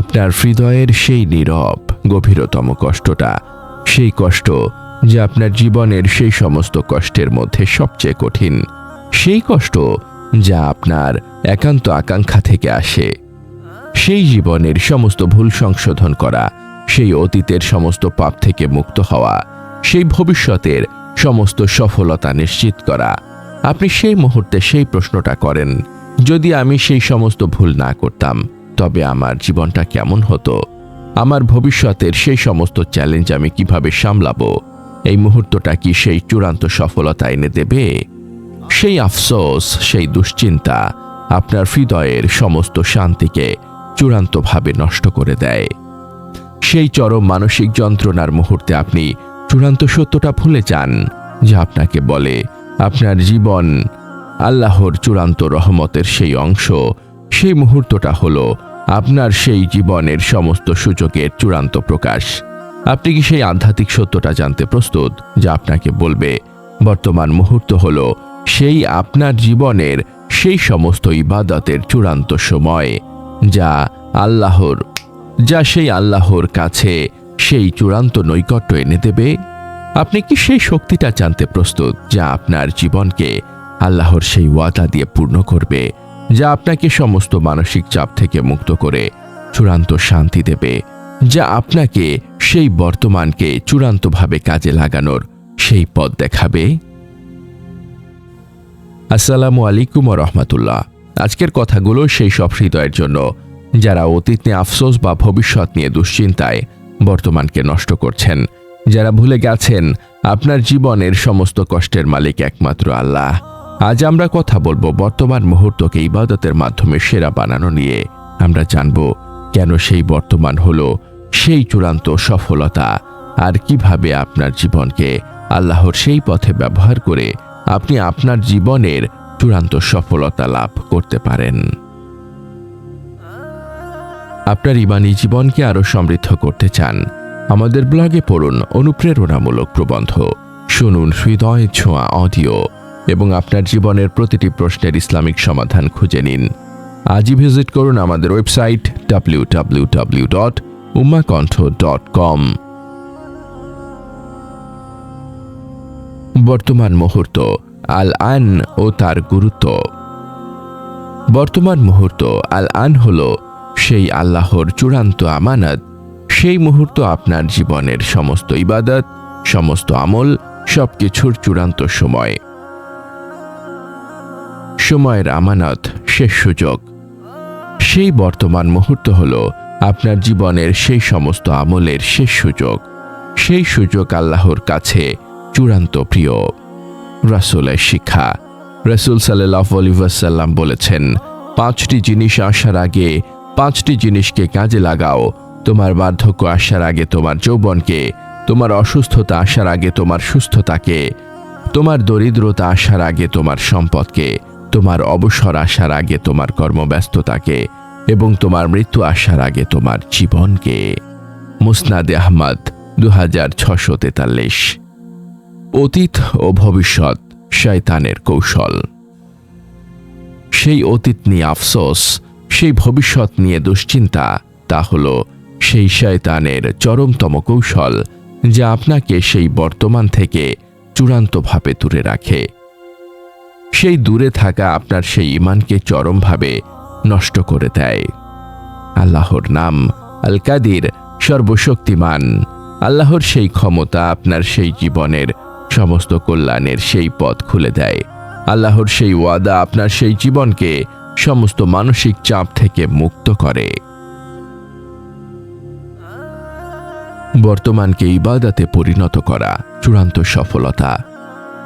আপনার হৃদয়ের সেই নীরব, গভীরতম কষ্টটা, সেই কষ্ট যে আপনার জীবনের সেই সমস্ত কষ্টের মধ্যে সবচেয়ে কঠিন, সেই কষ্ট যা আপনার একান্ত আকাঙ্ক্ষা থেকে আসে। সেই জীবনের সমস্ত ভুল সংশোধন করা, সেই অতীতের সমস্ত পাপ থেকে মুক্ত হওয়া, সেই ভবিষ্যতের সমস্ত সফলতা নিশ্চিত করা। আপনি সেই মুহূর্তে সেই প্রশ্নটা করেন, যদি আমি সেই সমস্ত ভুল না করতাম তবে আমার জীবনটা কেমন হতো? আমার ভবিষ্যতের সেই সমস্ত চ্যালেঞ্জ আমি কীভাবে সামলাবো? এই মুহূর্তটা কি সেই চূড়ান্ত সফলতা এনে দেবে? সেই আফসোস, সেই দুশ্চিন্তা আপনার হৃদয়ের সমস্ত শান্তিকে চূড়ান্তভাবে নষ্ট করে দেয়। সেই চরম মানসিক যন্ত্রণার মুহূর্তে আপনি চূড়ান্ত সত্যটা ভুলে যান, যা আপনাকে বলে আপনার জীবন আল্লাহর চূড়ান্ত রহমতের সেই অংশ। সেই মুহূর্তটা হলো আপনার সেই জীবনের সমস্ত সূচকের চূড়ান্ত প্রকাশ। আপনি কি সেই আধ্যাত্মিক সত্যটা জানতে প্রস্তুত, যা আপনাকে বলবে, বর্তমান মুহূর্ত হলো সেই আপনার জীবনের সেই সমস্ত ইবাদতের চূড়ান্ত সময়, যা আল্লাহর, যা সেই আল্লাহর কাছে সেই চূড়ান্ত নৈকট্য এনে দেবে? আপনি কি সেই শক্তিটা জানতে প্রস্তুত, যা আপনার জীবনকে আল্লাহর সেই ওয়াদা দিয়ে পূর্ণ করবে যা আপনাকে সমস্ত মানসিক চাপ থেকে মুক্ত করে, চূড়ান্ত শান্তি দেবে। যা আপনাকে সেই বর্তমানকে চূড়ান্তভাবে কাজে লাগানোর সেই পথ দেখাবে। আসসালামু আলাইকুম রহমতুল্লাহ আজকের কথাগুলো সেই সব হৃদয়ের জন্য, যারা অতীত নিয়ে আফসোস বা ভবিষ্যৎ নিয়ে দুশ্চিন্তায় বর্তমানকে নষ্ট করছেন, যারা ভুলে গেছেন, আপনার জীবনের সমস্ত কষ্টের মালিক একমাত্র আল্লাহ। আজ আমরা কথা বলব বর্তমান মুহূর্তকে ইবাদতের মাধ্যমে সেরা বানানো নিয়ে। আমরা জানব কেন সেই বর্তমান হলো সেই চূড়ান্ত সফলতা আর কীভাবে আপনার জীবনকে আল্লাহর সেই পথে ব্যবহার করে আপনি আপনার জীবনের চূড়ান্ত সফলতা লাভ করতে পারেন। আপনার ইমানি জীবনকে আরও সমৃদ্ধ করতে চান, আমাদের ব্লগে পড়ুন অনুপ্রেরণামূলক প্রবন্ধ। শুনুন হৃদয় ছোঁয়া অডিও। এবং আপনার জীবনের প্রতিটি প্রশ্নের ইসলামিক সমাধান খুঁজে নিন। আজই ভিজিট করুন আমাদের website W W W dot Umakantha dot com বর্তমান মুহূর্ত আল আন ও তার গুরুত্ব। বর্তমান মুহূর্ত আল আন হল সেই আল্লাহর চূড়ান্ত আমানত। সেই মুহূর্ত আপনার জীবনের সমস্ত ইবাদত, সমস্ত আমল, সবকিছুর চূড়ান্ত সময়। সময়ের আমানত, শেষ সুযোগ। সেই বর্তমান মুহূর্ত হল আপনার জীবনের সেই সমস্ত আমলের শেষ সুযোগ। সেই সুযোগ আল্লাহর কাছে চূড়ান্ত প্রিয়। রাসুলের শিক্ষা। রসুল সাল্লাহ আলিবাসাল্লাম বলেছেন, পাঁচটি জিনিস আসার আগে, পাঁচটি জিনিসকে কাজে লাগাও। তোমার বার্ধক্য আসার আগে তোমার যৌবনকে, তোমার অসুস্থতা আসার আগে তোমার সুস্থতাকে, তোমার দরিদ্রতা আসার আগে তোমার সম্পদকে তোমার অবসর আসার আগে তোমার কর্মব্যস্ততাকে এবং তোমার মৃত্যু আসার আগে তোমার জীবনকে। মুসনাদে আহমদ দু হাজার ছশো তেতাল্লিশ। অতীত ও ভবিষ্যৎ শয়তানের কৌশল। সেই অতীত নিয়ে আফসোস, সেই ভবিষ্যৎ নিয়ে দুশ্চিন্তা, তা হল সেই শয়তানের চরমতম কৌশল যা আপনাকে সেই বর্তমান থেকে চূড়ান্তভাবে দূরে রাখে। সেই দূরে থাকা আপনার সেই ইমানকে চরমভাবে নষ্ট করে দেয়। আল্লাহর নাম আল কাদির সর্বশক্তিমান। আল্লাহর সেই ক্ষমতা আপনার সেই জীবনের সমস্ত কল্যাণের সেই পথ খুলে দেয়। আল্লাহর সেই ওয়াদা আপনার সেই জীবনকে সমস্ত মানসিক চাপ থেকে মুক্ত করে। বর্তমানকে ইবাদাতে পরিণত করা চূড়ান্ত সফলতা।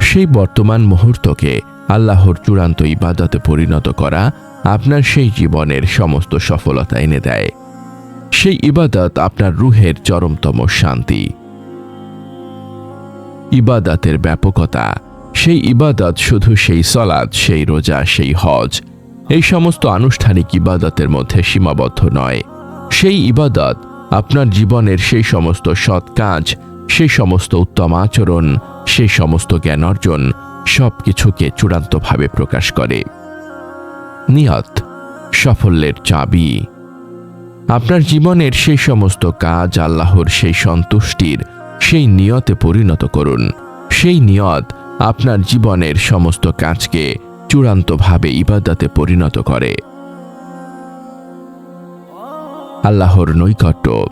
সেই বর্তমান মুহূর্তকে আল্লাহর চূড়ান্ত ইবাদতে পরিণত করা আপনার সেই জীবনের সমস্ত সফলতা এনে দেয়। সেই ইবাদত আপনার রুহের চরমতম শান্তি। ইবাদাতের ব্যাপকতা, সেই ইবাদত শুধু সেই সলাদ সেই রোজা, সেই হজ, এই সমস্ত আনুষ্ঠানিক ইবাদতের মধ্যে সীমাবদ্ধ নয়। সেই ইবাদত আপনার জীবনের সেই সমস্ত সৎ কাজ, সেই সমস্ত উত্তম আচরণ, সেই সমস্ত জ্ঞান অর্জন সব কিছুকে চূড়ান্তভাবে প্রকাশ করে। নিয়ত, সাফল্যের চাবি। আপনার জীবনের সেই সমস্ত কাজ আল্লাহর সেই সন্তুষ্টির সেই নিয়তে পরিণত করুন। সেই নিয়ত আপনার জীবনের সমস্ত কাজকে চূড়ান্তভাবে ইবাদতে পরিণত করে। আল্লাহর নৈকট্য,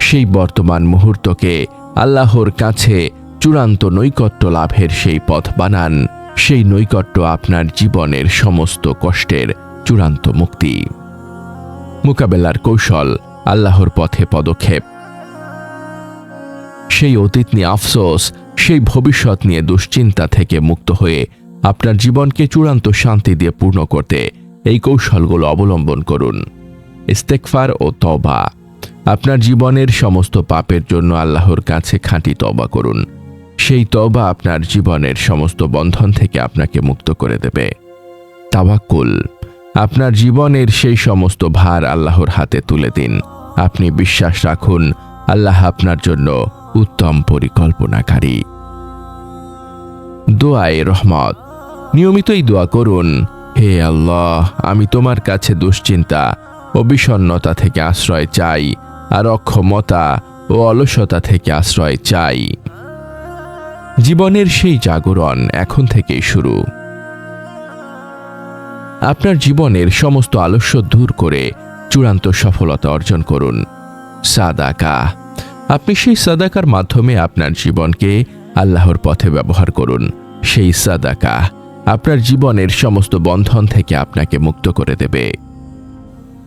সেই বর্তমান মুহূর্তকে আল্লাহর কাছে চূড়ান্ত নৈকট্য লাভের সেই পথ বানান। সেই নৈকট্য আপনার জীবনের সমস্ত কষ্টের চূড়ান্ত মুক্তি। মোকাবেলার কৌশল আল্লাহর পথে পদক্ষেপ। সেই অতীত নিয়ে আফসোস, সেই ভবিষ্যৎ নিয়ে দুশ্চিন্তা থেকে মুক্ত হয়ে আপনার জীবনকে চূড়ান্ত শান্তি দিয়ে পূর্ণ করতে এই কৌশলগুলো অবলম্বন করুন। ইস্তেকফার ও তবা আপনার জীবনের সমস্ত পাপের জন্য আল্লাহর কাছে খাঁটি তবা করুন। সেই তবা আপনার জীবনের সমস্ত বন্ধন থেকে আপনাকে মুক্ত করে দেবে। তাওয়াক্কুল, আপনার জীবনের সেই সমস্ত ভার আল্লাহর হাতে তুলে দিন। আপনি বিশ্বাস রাখুন, আল্লাহ আপনার জন্য উত্তম পরিকল্পনাকারী। দোয়ায় রহমত। নিয়মিতই দোয়া করুন, হে আল্লাহ, আমি তোমার কাছে দুশ্চিন্তা ও বিষণ্নতা থেকে আশ্রয় চাই আর অক্ষমতা ও অলসতা থেকে আশ্রয় চাই। জীবনের সেই জাগরণ এখন থেকেই শুরু। আপনার জীবনের সমস্ত আলস্য দূর করে চূড়ান্ত সফলতা অর্জন করুন। সাদাকা। আপনি সেই সাদাকার মাধ্যমে আপনার জীবনকে আল্লাহর পথে ব্যবহার করুন। সেই সাদাকা আপনার জীবনের সমস্ত বন্ধন থেকে আপনাকে মুক্ত করে দেবে।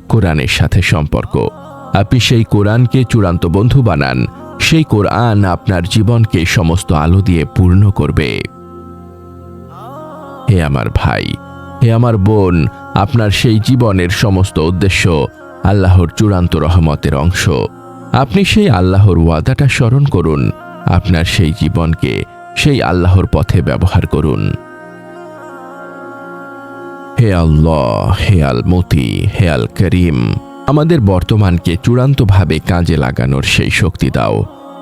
কোরআনের সাথে সম্পর্ক। আপনি সেই কোরআনকে চূড়ান্ত বন্ধু বানান সেই কোরআন আপনার জীবনকে সমস্ত আলো দিয়ে পূর্ণ করবে। হে আমার ভাই, হে আমার বোন, আপনার সেই জীবনের সমস্ত উদ্দেশ্য আল্লাহর চূড়ান্ত রহমতের অংশ। আপনি সেই আল্লাহর ওয়াদাটা স্মরণ করুন, আপনার সেই জীবনকে সেই আল্লাহর পথে ব্যবহার করুন। হে আল্লাহ, হে আল মতি হে আল করিম আমাদের বর্তমানকে চূড়ান্তভাবে কাজে লাগানোর সেই শক্তি দাও।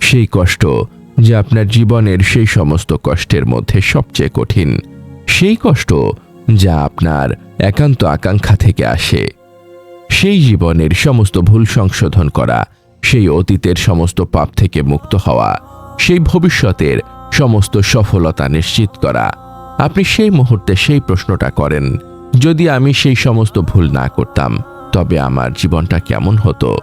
সেই কষ্ট যে আপনার জীবনের সেই সমস্ত কষ্টের মধ্যে সবচেয়ে কঠিন। সেই কষ্ট যা আপনার একান্ত আকাঙ্ক্ষা থেকে আসে। সেই জীবনের সমস্ত ভুল সংশোধন করা, সেই অতীতের সমস্ত পাপ থেকে মুক্ত হওয়া, সেই ভবিষ্যতের সমস্ত সফলতা নিশ্চিত করা। আপনি সেই মুহূর্তে সেই প্রশ্নটা করেন, যদি আমি সেই সমস্ত ভুল না করতাম, তবে আমার জীবনটা কেমন হতো?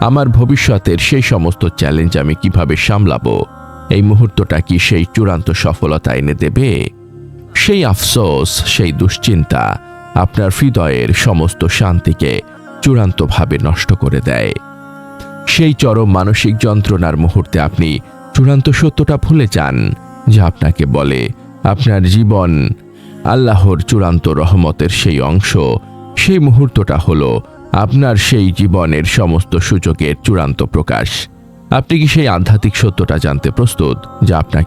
আমার ভবিষ্যতের সেই সমস্ত চ্যালেঞ্জ আমি কীভাবে সামলাবো? এই মুহূর্তটা কি সেই চূড়ান্ত সফলতা এনে দেবে? সেই আফসোস, সেই দুশ্চিন্তা আপনার হৃদয়ের সমস্ত শান্তিকে চূড়ান্তভাবে নষ্ট করে দেয়। সেই চরম মানসিক যন্ত্রণার মুহূর্তে আপনি চূড়ান্ত সত্যটা ভুলে যান, যা আপনাকে বলে আপনার জীবন আল্লাহর চূড়ান্ত রহমতের সেই অংশ। সেই মুহূর্তটা হলো আপনার সেই জীবনের সমস্ত সূচকের চূড়ান্ত প্রকাশ। আপনি কি সেই আধ্যাত্মিক সত্যটা জানতে প্রস্তুত, যা আপনাকে